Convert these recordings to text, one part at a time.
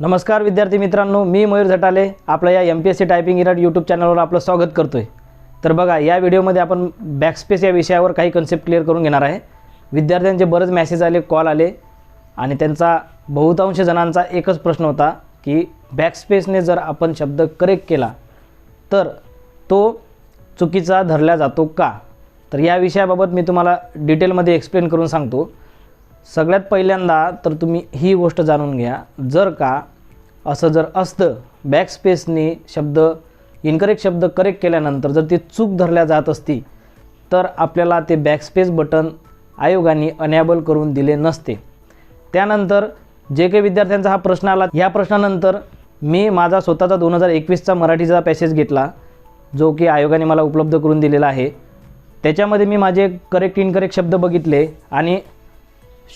नमस्कार विद्यार्थी मित्रांनो मी मयूर झटाले आपलं या M P S C typing इराट YouTube चॅनलवर आपलं स्वागत करतो आहे तर बघा या व्हिडिओमध्ये आपण बॅकस्पेस या विषयावर काही कन्सेप्ट क्लिअर करून घेणार आहे. विद्यार्थ्यांचे बरेच मॅसेज आले कॉल आले आणि त्यांचा बहुतांश जणांचा एकच प्रश्न होता की बॅकस्पेसने जर आपण शब्द करेक्ट केला तर तो चुकीचा धरला जातो का? तर या विषयाबाबत मी तुम्हाला डिटेलमध्ये एक्सप्लेन करून सांगतो. सगळ्यात पहिल्यांदा तर तुम्ही ही गोष्ट जाणून घ्या. जर का असं जर असतं बॅकस्पेसने शब्द इनकरेक्ट शब्द करेक्ट केल्यानंतर जर ती चूक धरल्या जात असती तर आपल्याला ते बॅकस्पेस बटन आयोगाने अनॅबल करून दिले नसते. त्यानंतर जे काही विद्यार्थ्यांचा हा प्रश्न आला या प्रश्नानंतर मी माझा स्वतःचा दोन हजार एकवीसचा मराठीचा पॅसेज घेतला जो की आयोगाने मला उपलब्ध करून दिलेला आहे. त्याच्यामध्ये मी माझे करेक्ट इनकरेक्ट शब्द बघितले आणि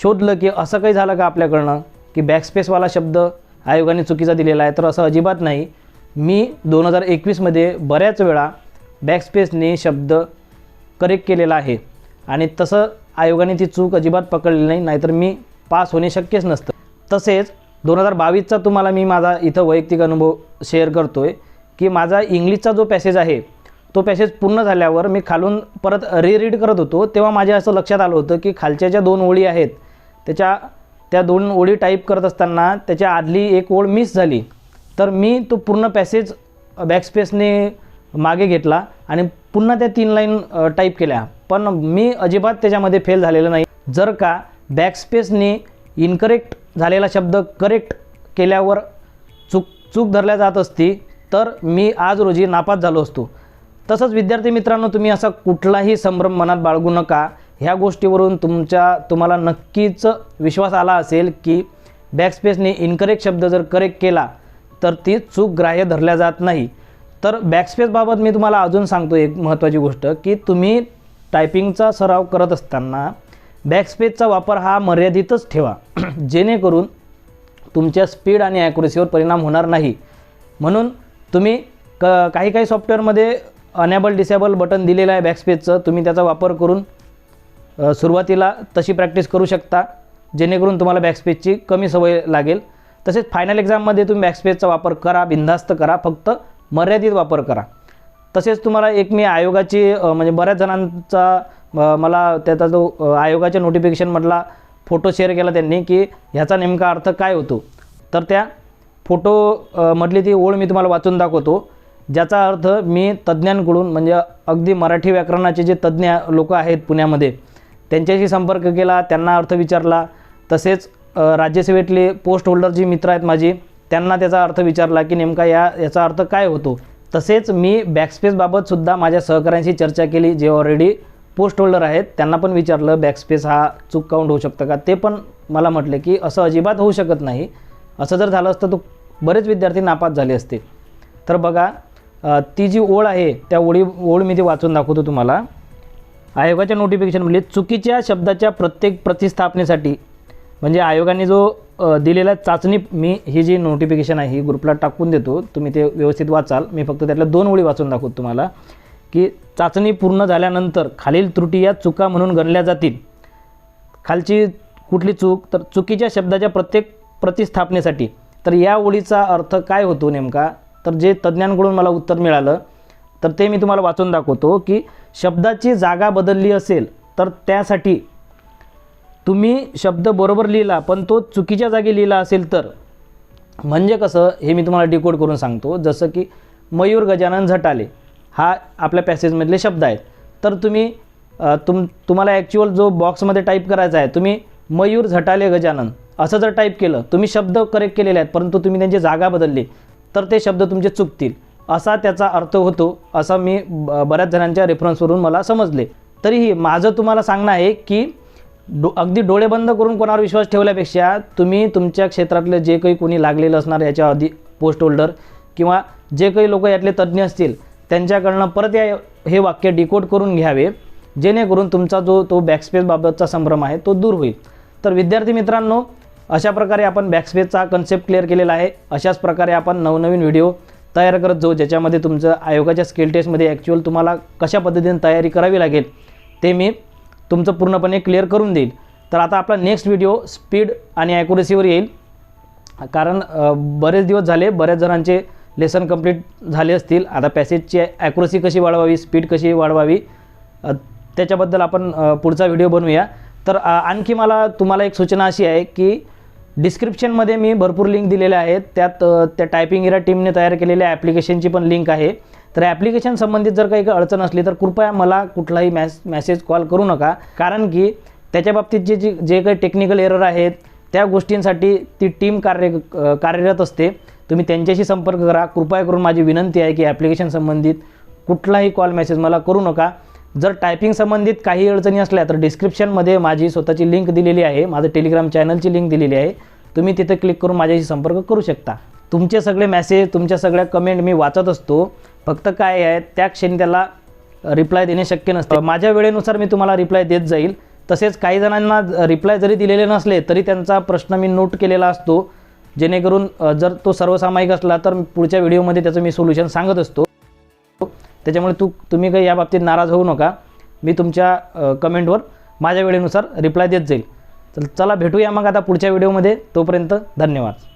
शोधलं की असं काही झालं का आपल्याकडनं? की बॅकस्पेसवाला शब्द आयोगाने चुकीचा दिलेला आहे तर असं अजिबात नाही. मी दोन हजार एकवीसमध्ये बऱ्याच वेळा बॅकस्पेसने शब्द करेक्ट केलेला आहे. आणि तसं आयोगाने ती चूक अजिबात पकडली नाही नाहीतर मी पास होणे शक्यच नसतं. तसेच दोन हजार बावीसचा तुम्हाला मी माझा इथं वैयक्तिक अनुभव शेअर करतो आहे की माझा इंग्लिशचा जो पॅसेज आहे तो पॅसेज पूर्ण झाल्यावर मी खालून परत रिरीड करत होतो. तेव्हा माझ्या असं लक्षात आलं होतं की खालच्या ज्या दोन ओळी आहेत त्याच्या त्या दोन ओळी टाईप करत असताना त्याच्या आदली एक ओळ मिस झाली. तर मी तो पूर्ण पॅसेज बॅकस्पेसने मागे घेतला आणि पुन्हा त्या तीन लाईन टाईप केल्या. पण मी अजिबात त्याच्यामध्ये फेल झालेलं नाही. जर का बॅकस्पेसने इनकरेक्ट झालेला शब्द करेक्ट केल्यावर चूक चूक धरल्या जात असती तर मी आज रोजी नापास झालो असतो. तसंच विद्यार्थी मित्रांनो तुम्ही असा कुठलाही संभ्रम मनात बाळगू नका. ह्या गोष्टीवरून तुमच्या तुम्हाला नक्कीच विश्वास आला असेल की बॅकस्पेसने इनकरेक्ट शब्द जर करेक्ट केला तर ती चूक ग्राह्य धरल्या जात नाही. तर बॅकस्पेसबाबत मी तुम्हाला अजून सांगतो एक महत्त्वाची गोष्ट की तुम्ही टायपिंगचा सराव करत असताना बॅकस्पेसचा वापर हा मर्यादितच ठेवा. जेणेकरून तुमच्या स्पीड आणि ॲक्युरेसीवर परिणाम होणार नाही. म्हणून तुम्ही क काही काही सॉफ्टवेअरमध्ये अनॅबल डिसेबल बटन दिलेलं आहे बॅकस्पेसचं तुम्ही त्याचा वापर करून सुरुवातीला तशी प्रॅक्टिस करू शकता जेणेकरून तुम्हाला बॅकस्पेसची कमी सवय लागेल. तसेच फायनल एक्झाममध्ये तुम्ही बॅकस्पेसचा वापर करा बिनधास्त करा फक्त मर्यादित वापर करा. तसेच तुम्हाला एक मी आयोगाची म्हणजे बऱ्याच जणांचा मला त्याचा जो आयोगाच्या नोटिफिकेशनमधला फोटो शेअर केला त्यांनी की ह्याचा नेमका अर्थ काय होतो. तर त्या फोटो ती ओळ मी तुम्हाला वाचून दाखवतो. ज्याचा अर्थ मी तज्ज्ञांकडून म्हणजे अगदी मराठी व्याकरणाचे जे तज्ज्ञ लोक आहेत पुण्यामध्ये त्यांच्याशी संपर्क केला त्यांना अर्थ विचारला. तसेच राज्यसेवेतले पोस्ट होल्डर जी मित्र आहेत माझी त्यांना त्याचा अर्थ विचारला की नेमका या याचा अर्थ काय होतो. तसेच मी बॅकस्पेसबाबतसुद्धा माझ्या सहकाऱ्यांशी चर्चा केली जे ऑलरेडी पोस्ट होल्डर आहेत त्यांना पण विचारलं बॅकस्पेस हा चूक काउंट होऊ शकतं का? ते पण मला म्हटले की असं अजिबात होऊ शकत नाही. असं जर झालं असतं तर बरेच विद्यार्थी नापास झाले असते. तर बघा ती जी ओळ आहे त्या ओळी ओळ मी ती वाचून दाखवतो तुम्हाला. आयोगाच्या नोटिफिकेशन म्हणजे चुकीच्या शब्दाच्या प्रत्येक प्रतिस्थापनेसाठी म्हणजे आयोगाने जो दिलेला चाचणी मी ही जी नोटिफिकेशन आहे ही ग्रुपला टाकून देतो. तुम्ही ते व्यवस्थित वाचाल. मी फक्त त्यातल्या दोन ओळी वाचून दाखवतो तुम्हाला की चाचणी पूर्ण झाल्यानंतर खालील त्रुटी या चुका म्हणून गणल्या जातील. खालची कुठली चूक? तर चुकीच्या शब्दाच्या प्रत्येक प्रतिस्थापनेसाठी. तर या ओळीचा अर्थ काय होतो नेमका? तर जे तज्ज्ञांकडून मला उत्तर मिळालं तर ते मी तुम्हाला वाचून दाखवतो की शब्दाची जागा बदलली असेल तर त्यासाठी तुम्ही शब्द बरोबर लिहिला पण तो चुकीच्या जागी लिहिला असेल तर. म्हणजे कसं हे मी तुम्हाला डिकोड करून सांगतो. जसं की मयूर गजानन झटाले हा आपल्या पॅसेजमधले शब्द आहेत. तर तुम्ही तुम तुम्हाला ॲक्च्युअल जो बॉक्समध्ये टाईप करायचा आहे तुम्ही मयूर झटाले गजानन असं जर टाईप केलं तुम्ही शब्द करेक्ट केलेले आहेत परंतु तुम्ही त्यांची जागा बदलली तर ते शब्द तुमचे चुकतील. असा त्याचा अर्थ होतो असं मी ब- बऱ्याच जणांच्या रेफरन्सवरून मला समजले. तरीही माझं तुम्हाला सांगणं आहे की डो अगदी डोळे बंद करून कोणावर विश्वास ठेवल्यापेक्षा तुम्ही तुमच्या क्षेत्रातलं जे काही कोणी लागलेलं असणार याच्या आधी पोस्ट होल्डर किंवा जे काही लोक यातले तज्ज्ञ असतील त्यांच्याकडनं परत या हे वाक्य डिकोड करून घ्यावे जेणेकरून तुमचा जो तो बॅकस्पेसबाबतचा संभ्रम आहे तो दूर होईल. तर विद्यार्थी मित्रांनो अशा प्रकारे आपण बॅकस्पेसचा कन्सेप्ट क्लिअर केलेला आहे. अशाच प्रकारे आपण नवनवीन व्हिडिओ तयार करत जाऊ ज्याच्यामध्ये तुमचं आयोगाच्या स्किल टेस्टमध्ये ॲक्च्युअल तुम्हाला कशा पद्धतीने तयारी करावी लागेल ते मी तुमचं पूर्णपणे क्लिअर करून देईल. तर आता आपला नेक्स्ट व्हिडिओ स्पीड आणि ॲक्युरेसीवर येईल. कारण बरेच दिवस झाले बऱ्याच जणांचे लेसन कंप्लीट झाले असतील. आता पॅसेजची ॲक्युरेसी कशी वाढवावी स्पीड कशी वाढवावी त्याच्याबद्दल आपण पुढचा व्हिडिओ बनवूया. तर आणखी मला तुम्हाला एक सूचना अशी आहे की डिस्क्रिप्शनमध्ये मी भरपूर लिंक दिलेल्या आहेत. त्यात त्या टायपिंग इरा टीमने तयार केलेल्या ॲप्लिकेशनची पण लिंक आहे. तर ॲप्लिकेशन संबंधित जर काही अडचण असली तर कृपया मला कुठलाही मॅस मॅसेज कॉल करू नका. कारण की त्याच्या बाबतीत जे जे जे काही टेक्निकल एरर आहेत त्या गोष्टींसाठी ती टीम कार्य कार्यरत असते. तुम्ही त्यांच्याशी संपर्क करा. कृपया करून माझी विनंती आहे की ॲप्लिकेशन संबंधित कुठलाही कॉल मेसेज मला करू नका. जर टायपिंग संबंधित काही अडचणी असल्या तर डिस्क्रिप्शनमध्ये माझी स्वतःची लिंक दिलेली आहे. माझं टेलिग्राम चॅनलची लिंक दिलेली आहे. तुम्ही तिथे क्लिक करून माझ्याशी संपर्क करू शकता. तुमचे सगळे मेसेज तुमच्या सगळ्या कमेंट मी वाचत असतो. फक्त काय आहे त्या क्षणी त्याला रिप्लाय देणे शक्य नसतं. माझ्या वेळेनुसार मी तुम्हाला रिप्लाय देत जाईल. तसेच काही जणांना रिप्लाय जरी दिलेले नसले तरी त्यांचा प्रश्न मी नोट केलेला असतो. जेणेकरून जर तो सर्वसामायिक असला तर पुढच्या व्हिडिओमध्ये त्याचं मी सोल्युशन सांगत असतो. त्याच्यामुळे तू तुम्ही काही या बाबतीत नाराज होऊ नका. मी तुमच्या कमेंटवर माझ्या वेळेनुसार रिप्लाय देत जाईल. तर चला भेटूया मग आता पुढच्या व्हिडिओमध्ये तोपर्यंत धन्यवाद.